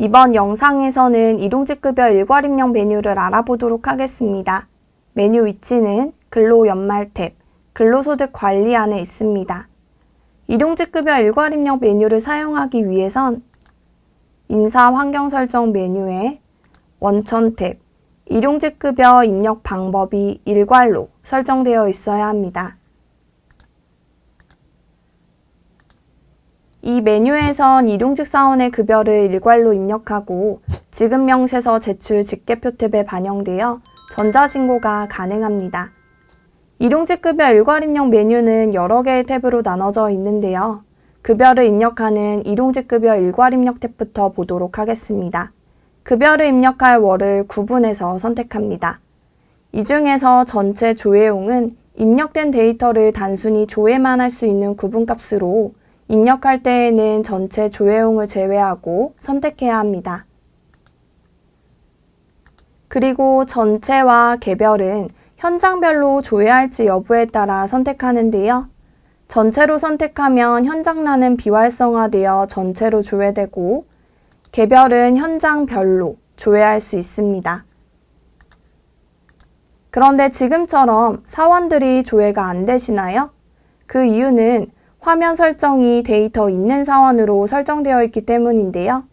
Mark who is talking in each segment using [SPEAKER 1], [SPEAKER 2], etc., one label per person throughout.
[SPEAKER 1] 이번 영상에서는 일용직급여 일괄입력 메뉴를 알아보도록 하겠습니다. 메뉴 위치는 근로연말 탭, 근로소득 관리 안에 있습니다. 일용직급여 일괄입력 메뉴를 사용하기 위해선 인사 환경 설정 메뉴에 원천 탭, 일용직급여 입력 방법이 일괄로 설정되어 있어야 합니다. 이 메뉴에선 일용직 사원의 급여를 일괄로 입력하고 지급명세서 제출 직계표 탭에 반영되어 전자신고가 가능합니다. 일용직 급여 일괄 입력 메뉴는 여러 개의 탭으로 나눠져 있는데요. 급여를 입력하는 일용직 급여 일괄 입력 탭부터 보도록 하겠습니다. 급여를 입력할 월을 구분해서 선택합니다. 이 중에서 전체 조회용은 입력된 데이터를 단순히 조회만 할 수 있는 구분값으로 입력할 때에는 전체 조회용을 제외하고 선택해야 합니다. 그리고 전체와 개별은 현장별로 조회할지 여부에 따라 선택하는데요. 전체로 선택하면 현장란은 비활성화되어 전체로 조회되고 개별은 현장별로 조회할 수 있습니다. 그런데 지금처럼 사원들이 조회가 안 되시나요? 그 이유는 화면 설정이 데이터 있는 사원으로 설정되어 있기 때문인데요.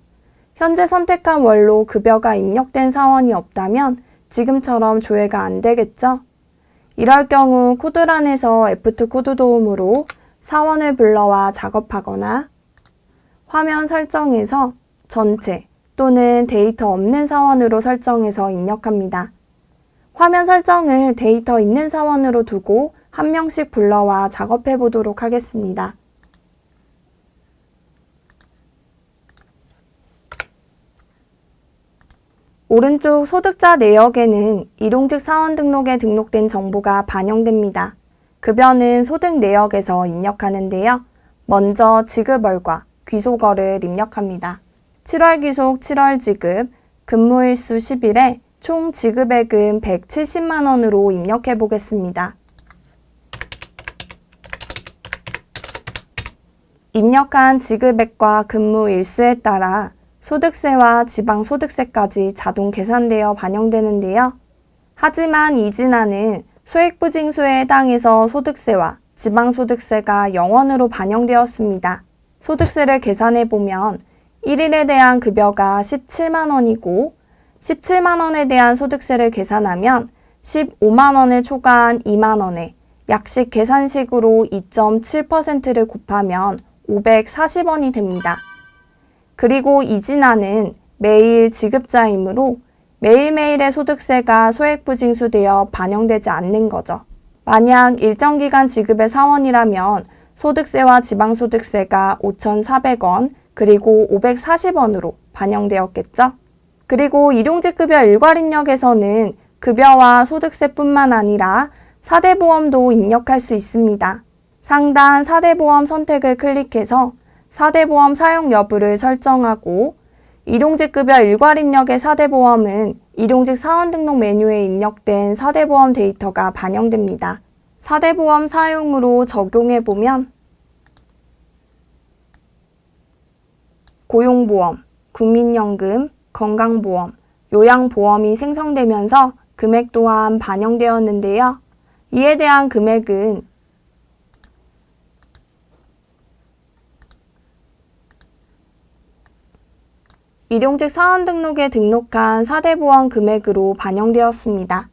[SPEAKER 1] 현재 선택한 월로 급여가 입력된 사원이 없다면 지금처럼 조회가 안 되겠죠? 이럴 경우 코드란에서 F2 코드 도움으로 사원을 불러와 작업하거나 화면 설정에서 전체 또는 데이터 없는 사원으로 설정해서 입력합니다. 화면 설정을 데이터 있는 사원으로 두고 한 명씩 불러와 작업해 보도록 하겠습니다. 오른쪽 소득자 내역에는 일용직 사원 등록에 등록된 정보가 반영됩니다. 급여는 소득 내역에서 입력하는데요. 먼저 지급월과 귀속월을 입력합니다. 7월 귀속 7월 지급, 근무일수 10일에 총 지급액은 170만 원으로 입력해 보겠습니다. 입력한 지급액과 근무 일수에 따라 소득세와 지방소득세까지 자동 계산되어 반영되는데요. 하지만 이진화는 소액부징수에 해당해서 소득세와 지방소득세가 0원으로 반영되었습니다. 소득세를 계산해 보면 1일에 대한 급여가 17만 원이고 17만 원에 대한 소득세를 계산하면 15만 원을 초과한 2만 원에 약식 계산식으로 2.7%를 곱하면 540원이 됩니다. 그리고 이진아는 매일 지급자이므로 매일매일의 소득세가 소액부징수되어 반영되지 않는 거죠. 만약 일정 기간 지급의 사원이라면 소득세와 지방소득세가 5,400원 그리고 540원으로 반영되었겠죠. 그리고 일용직급여 일괄입력에서는 급여와 소득세뿐만 아니라 사대 보험도 입력할 수 있습니다. 상단 사대보험 선택을 클릭해서 사대보험 사용 여부를 설정하고 일용직급여 일괄입력의 사대보험은 일용직 사원 등록 메뉴에 입력된 사대보험 데이터가 반영됩니다. 사대보험 사용으로 적용해보면 고용보험, 국민연금, 건강보험, 요양보험이 생성되면서 금액 또한 반영되었는데요. 이에 대한 금액은 일용직 사원 등록에 등록한 사대보험 금액으로 반영되었습니다.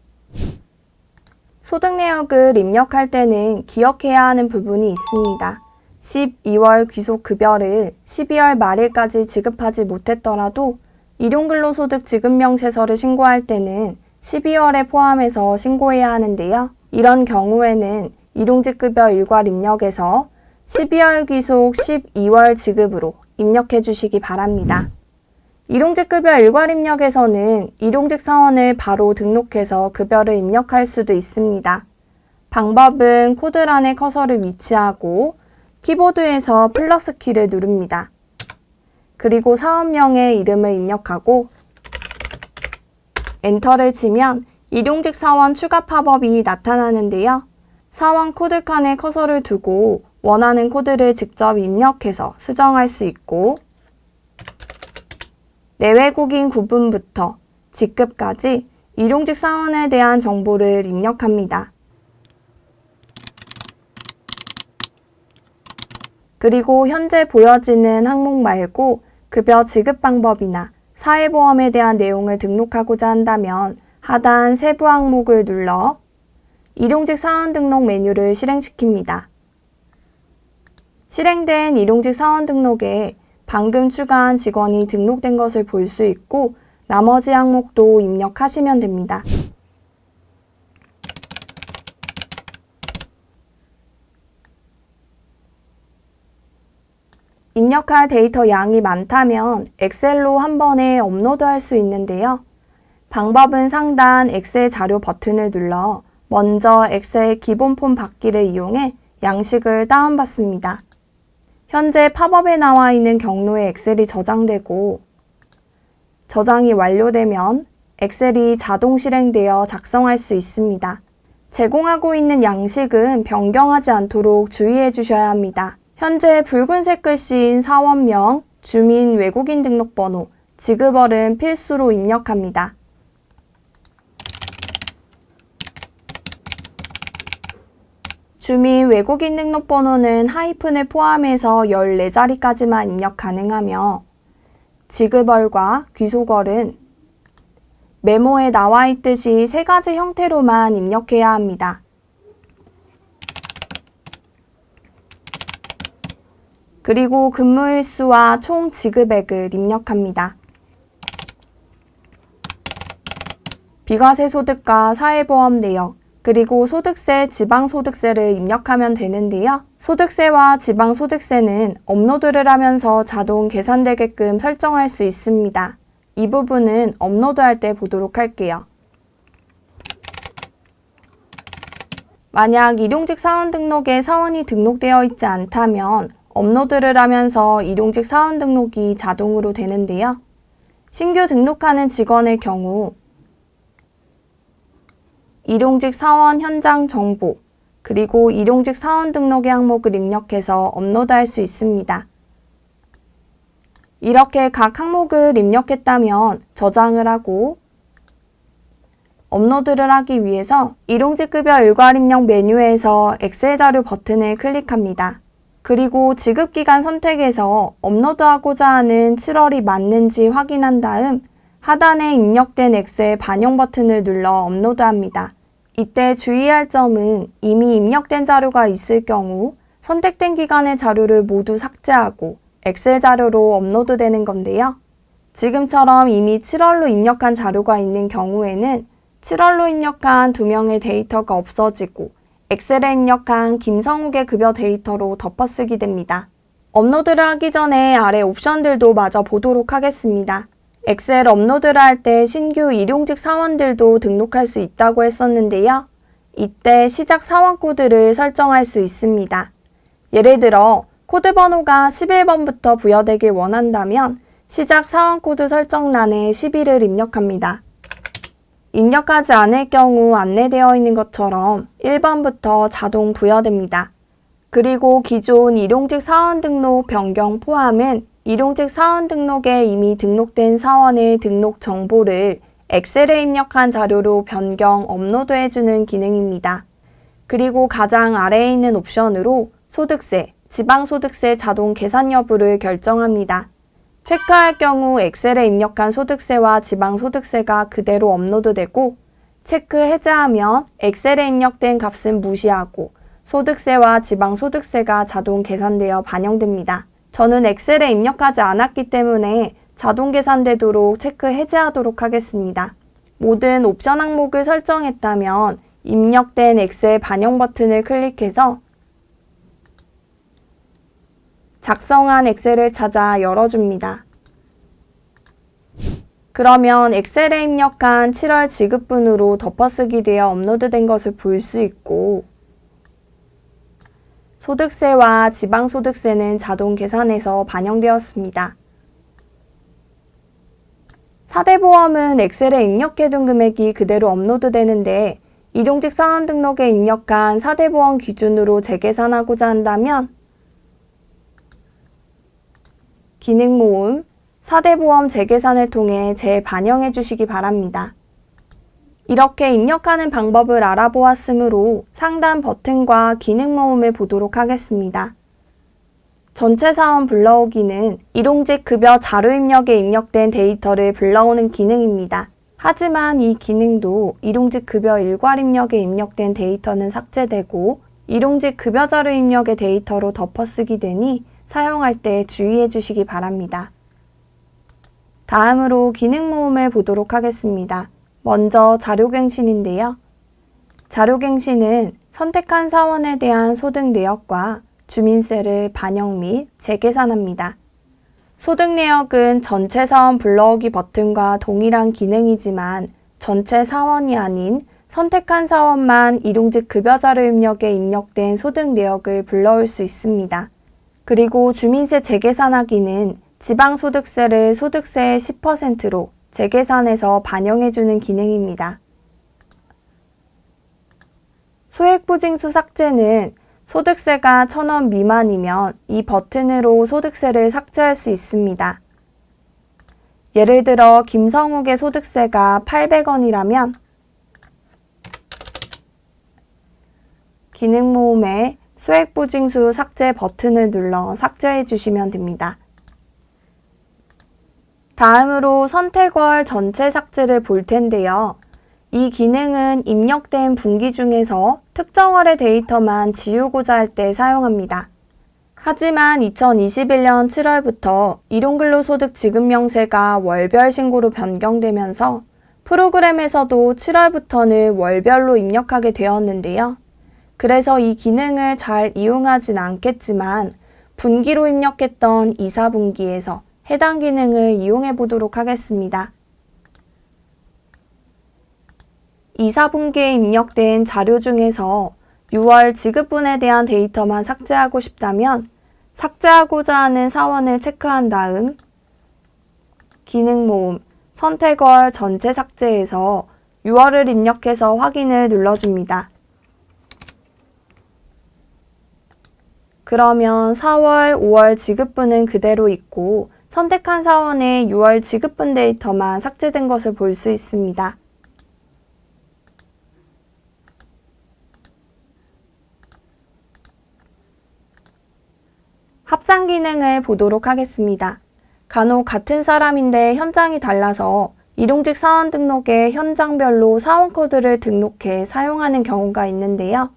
[SPEAKER 1] 소득 내역을 입력할 때는 기억해야 하는 부분이 있습니다. 12월 귀속 급여를 12월 말일까지 지급하지 못했더라도 일용근로소득 지급명 세서를 신고할 때는 12월에 포함해서 신고해야 하는데요. 이런 경우에는 일용직급여 일괄 입력에서 12월 귀속 12월 지급으로 입력해 주시기 바랍니다. 일용직 급여 일괄 입력에서는 일용직 사원을 바로 등록해서 급여를 입력할 수도 있습니다. 방법은 코드란에 커서를 위치하고 키보드에서 플러스 키를 누릅니다. 그리고 사원명의 이름을 입력하고 엔터를 치면 일용직 사원 추가 팝업이 나타나는데요. 사원 코드 칸에 커서를 두고 원하는 코드를 직접 입력해서 수정할 수 있고 내외국인 구분부터 직급까지 일용직 사원에 대한 정보를 입력합니다. 그리고 현재 보여지는 항목 말고 급여 지급 방법이나 사회보험에 대한 내용을 등록하고자 한다면 하단 세부 항목을 눌러 일용직 사원 등록 메뉴를 실행시킵니다. 실행된 일용직 사원 등록에 방금 추가한 직원이 등록된 것을 볼 수 있고 나머지 항목도 입력하시면 됩니다. 입력할 데이터 양이 많다면 엑셀로 한 번에 업로드할 수 있는데요. 방법은 상단 엑셀 자료 버튼을 눌러 먼저 엑셀 기본 폼 받기를 이용해 양식을 다운받습니다. 현재 팝업에 나와 있는 경로에 엑셀이 저장되고 저장이 완료되면 엑셀이 자동 실행되어 작성할 수 있습니다. 제공하고 있는 양식은 변경하지 않도록 주의해 주셔야 합니다. 현재 붉은색 글씨인 사원명, 주민 외국인 등록번호, 지급월은 필수로 입력합니다. 주민 외국인 등록번호는 하이픈을 포함해서 14자리까지만 입력 가능하며 지급월과 귀속월은 메모에 나와 있듯이 세 가지 형태로만 입력해야 합니다. 그리고 근무일수와 총 지급액을 입력합니다. 비과세 소득과 사회보험 내역, 그리고 소득세, 지방소득세를 입력하면 되는데요. 소득세와 지방소득세는 업로드를 하면서 자동 계산되게끔 설정할 수 있습니다. 이 부분은 업로드할 때 보도록 할게요. 만약 일용직 사원 등록에 사원이 등록되어 있지 않다면 업로드를 하면서 일용직 사원 등록이 자동으로 되는데요. 신규 등록하는 직원의 경우 일용직 사원 현장 정보, 그리고 일용직 사원 등록의 항목을 입력해서 업로드할 수 있습니다. 이렇게 각 항목을 입력했다면 저장을 하고 업로드를 하기 위해서 일용직 급여 일괄 입력 메뉴에서 엑셀 자료 버튼을 클릭합니다. 그리고 지급기간 선택에서 업로드하고자 하는 7월이 맞는지 확인한 다음 하단에 입력된 엑셀 반영 버튼을 눌러 업로드합니다. 이때 주의할 점은 이미 입력된 자료가 있을 경우 선택된 기간의 자료를 모두 삭제하고 엑셀 자료로 업로드되는 건데요. 지금처럼 이미 7월로 입력한 자료가 있는 경우에는 7월로 입력한 두 명의 데이터가 없어지고 엑셀에 입력한 김성욱의 급여 데이터로 덮어쓰기 됩니다. 업로드를 하기 전에 아래 옵션들도 마저 보도록 하겠습니다. 엑셀 업로드를 할 때 신규 일용직 사원들도 등록할 수 있다고 했었는데요. 이때 시작 사원 코드를 설정할 수 있습니다. 예를 들어 코드 번호가 11번부터 부여되길 원한다면 시작 사원 코드 설정란에 11을 입력합니다. 입력하지 않을 경우 안내되어 있는 것처럼 1번부터 자동 부여됩니다. 그리고 기존 일용직 사원 등록 변경 포함은 일용직 사원 등록에 이미 등록된 사원의 등록 정보를 엑셀에 입력한 자료로 변경, 업로드해주는 기능입니다. 그리고 가장 아래에 있는 옵션으로 소득세, 지방소득세 자동 계산 여부를 결정합니다. 체크할 경우 엑셀에 입력한 소득세와 지방소득세가 그대로 업로드되고 체크 해제하면 엑셀에 입력된 값은 무시하고 소득세와 지방소득세가 자동 계산되어 반영됩니다. 저는 엑셀에 입력하지 않았기 때문에 자동 계산되도록 체크 해제하도록 하겠습니다. 모든 옵션 항목을 설정했다면 입력된 엑셀 반영 버튼을 클릭해서 작성한 엑셀을 찾아 열어줍니다. 그러면 엑셀에 입력한 7월 지급분으로 덮어쓰기 되어 업로드된 것을 볼 수 있고 소득세와 지방소득세는 자동 계산해서 반영되었습니다. 사대보험은 엑셀에 입력해둔 금액이 그대로 업로드되는데 일용직 사원 등록에 입력한 사대보험 기준으로 재계산하고자 한다면 기능 모음, 4대 보험 재계산을 통해 재반영해 주시기 바랍니다. 이렇게 입력하는 방법을 알아보았으므로 상단 버튼과 기능 모음을 보도록 하겠습니다. 전체 사원 불러오기는 일용직 급여 자료 입력에 입력된 데이터를 불러오는 기능입니다. 하지만 이 기능도 일용직 급여 일괄 입력에 입력된 데이터는 삭제되고 일용직 급여 자료 입력의 데이터로 덮어쓰기 되니 사용할 때 주의해 주시기 바랍니다. 다음으로 기능 모음을 보도록 하겠습니다. 먼저 자료갱신인데요. 자료갱신은 선택한 사원에 대한 소득 내역과 주민세를 반영 및 재계산합니다. 소득 내역은 전체 사원 불러오기 버튼과 동일한 기능이지만 전체 사원이 아닌 선택한 사원만 일용직 급여 자료 입력에 입력된 소득 내역을 불러올 수 있습니다. 그리고 주민세 재계산하기는 지방소득세를 소득세의 10%로 재계산해서 반영해주는 기능입니다. 소액보징수 삭제는 소득세가 1000원 미만이면 이 버튼으로 소득세를 삭제할 수 있습니다. 예를 들어 김성욱의 소득세가 800원이라면 기능 모음에 소액보징수 삭제 버튼을 눌러 삭제해 주시면 됩니다. 다음으로 선택월 전체 삭제를 볼 텐데요. 이 기능은 입력된 분기 중에서 특정 월의 데이터만 지우고자 할 때 사용합니다. 하지만 2021년 7월부터 일용근로소득 지급명세가 월별 신고로 변경되면서 프로그램에서도 7월부터는 월별로 입력하게 되었는데요. 그래서 이 기능을 잘 이용하진 않겠지만 분기로 입력했던 2, 4분기에서 해당 기능을 이용해 보도록 하겠습니다. 2, 4분기에 입력된 자료 중에서 6월 지급분에 대한 데이터만 삭제하고 싶다면 삭제하고자 하는 사원을 체크한 다음 기능 모음 선택월 전체 삭제에서 6월을 입력해서 확인을 눌러줍니다. 그러면 4월, 5월 지급분은 그대로 있고 선택한 사원의 6월 지급분 데이터만 삭제된 것을 볼 수 있습니다. 합산 기능을 보도록 하겠습니다. 간혹 같은 사람인데 현장이 달라서 일용직 사원 등록에 현장별로 사원 코드를 등록해 사용하는 경우가 있는데요.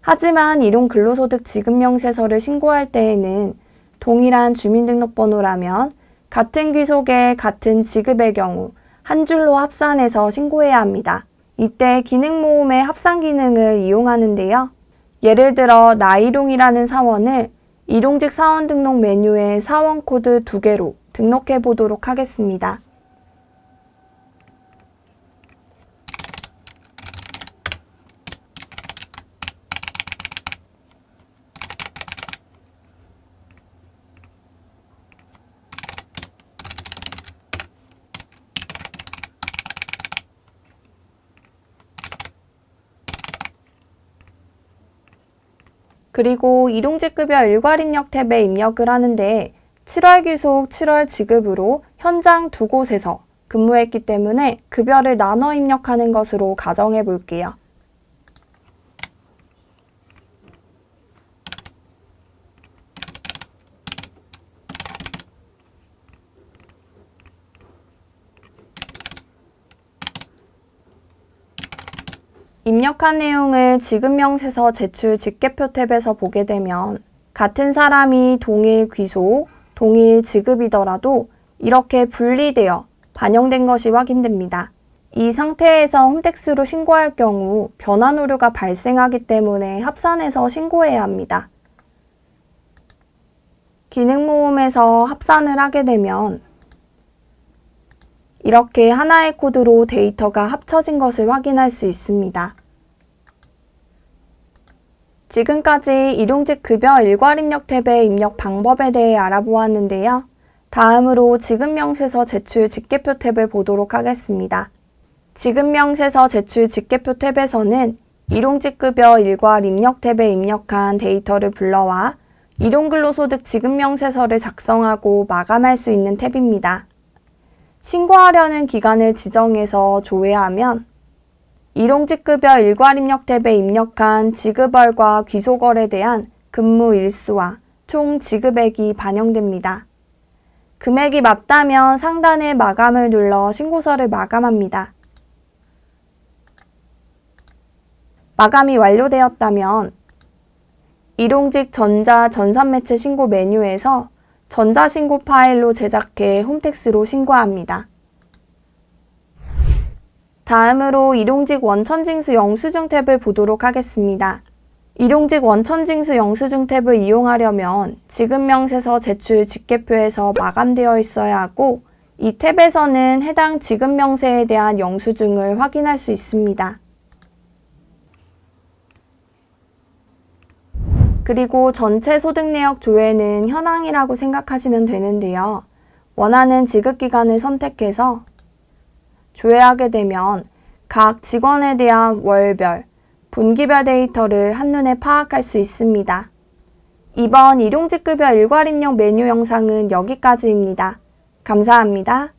[SPEAKER 1] 하지만 일용 근로소득 지급명세서를 신고할 때에는 동일한 주민등록번호라면 같은 귀속의 같은 지급의 경우 한 줄로 합산해서 신고해야 합니다. 이때 기능 모음의 합산 기능을 이용하는데요. 예를 들어 나일용이라는 사원을 일용직 사원 등록 메뉴에 사원 코드 두 개로 등록해 보도록 하겠습니다. 그리고 일용직급여 일괄 입력 탭에 입력을 하는데 7월 귀속, 7월 지급으로 현장 두 곳에서 근무했기 때문에 급여를 나눠 입력하는 것으로 가정해 볼게요. 입력한 내용을 지급명세서 제출 직계표 탭에서 보게 되면 같은 사람이 동일 귀속, 동일 지급이더라도 이렇게 분리되어 반영된 것이 확인됩니다. 이 상태에서 홈택스로 신고할 경우 변환 오류가 발생하기 때문에 합산해서 신고해야 합니다. 기능 모음에서 합산을 하게 되면 이렇게 하나의 코드로 데이터가 합쳐진 것을 확인할 수 있습니다. 지금까지 일용직 급여 일괄 입력 탭의 입력 방법에 대해 알아보았는데요. 다음으로 지급명세서 제출 직계표 탭을 보도록 하겠습니다. 지급명세서 제출 직계표 탭에서는 일용직 급여 일괄 입력 탭에 입력한 데이터를 불러와 일용근로소득 지급명세서를 작성하고 마감할 수 있는 탭입니다. 신고하려는 기간을 지정해서 조회하면 일용직급여 일괄입력 탭에 입력한 지급월과 귀속월에 대한 근무 일수와 총 지급액이 반영됩니다. 금액이 맞다면 상단의 마감을 눌러 신고서를 마감합니다. 마감이 완료되었다면 일용직 전자 전산매체 신고 메뉴에서 전자신고 파일로 제작해 홈택스로 신고합니다. 다음으로 일용직 원천징수 영수증 탭을 보도록 하겠습니다. 일용직 원천징수 영수증 탭을 이용하려면 지급명세서 제출 직계표에서 마감되어 있어야 하고 이 탭에서는 해당 지급명세에 대한 영수증을 확인할 수 있습니다. 그리고 전체 소득 내역 조회는 현황이라고 생각하시면 되는데요. 원하는 지급 기간을 선택해서 조회하게 되면 각 직원에 대한 월별, 분기별 데이터를 한눈에 파악할 수 있습니다. 이번 일용직급여 일괄입력 메뉴 영상은 여기까지입니다. 감사합니다.